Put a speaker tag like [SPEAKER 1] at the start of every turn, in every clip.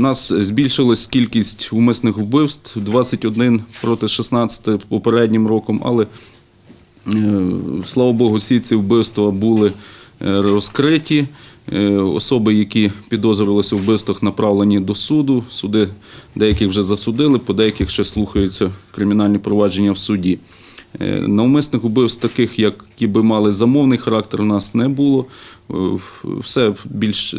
[SPEAKER 1] У нас збільшилась кількість умисних вбивств 21 проти 16 попереднім роком, але е, слава Богу, всі ці вбивства були е, розкриті. Е, Особи, які підозрювалися у вбивствах, направлені до суду. Суди деяких вже засудили, по деяких ще слухаються кримінальні провадження в суді. Навмисних убивств, таких, які би мали замовний характер, у нас не було. Е, Все більш е,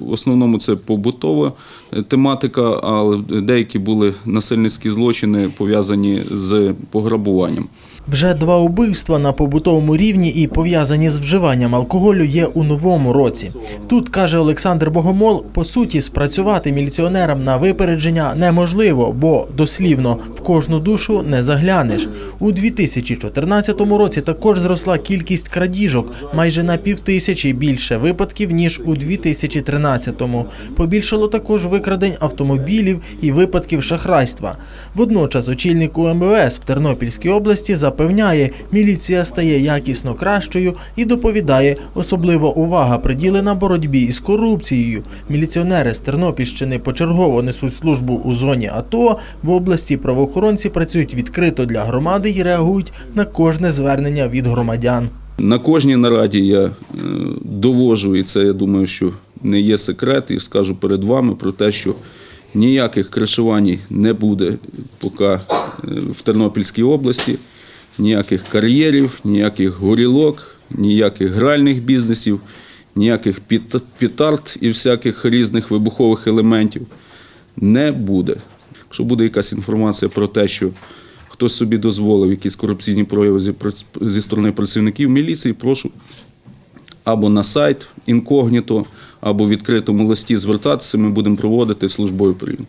[SPEAKER 1] в основному це побутова е, тематика, але деякі були насильницькі злочини пов'язані з пограбуванням.
[SPEAKER 2] Вже два убивства на побутовому рівні і пов'язані з вживанням алкоголю є у новому році. Тут каже Олександр Богомол, по суті, спрацювати міліціонерам на випередження неможливо, бо дослівно в кожну душу не заглянеш. У 2014 році також зросла кількість крадіжок майже на півтисячі більше випадків ніж у 2013-му. Побільшало також викрадень автомобілів і випадків шахрайства. Водночас очільник УМВС в Тернопільській області запевняє, міліція стає якісно кращою і доповідає, особлива увага приділена боротьбі із корупцією. Міліціонери з Тернопільщини почергово несуть службу у зоні АТО. В області правоохоронці працюють відкрито для громади і реагують на кожне звернення від громадян.
[SPEAKER 1] На кожній нараді я е, довожу, і це я думаю, що не є секрет, і скажу перед вами про те, що ніяких кришувань не буде поки е, в Тернопільській області, ніяких кар'єрів, ніяких горілок, ніяких гральних бізнесів, ніяких піт- пітард і всяких різних вибухових елементів не буде. Якщо буде якась інформація про те, що хтось собі дозволив якісь корупційні прояви зі, сторони працівників міліції, прошу або на сайт інкогніто, або в відкритому листі звертатися, ми будемо проводити службою перевірки.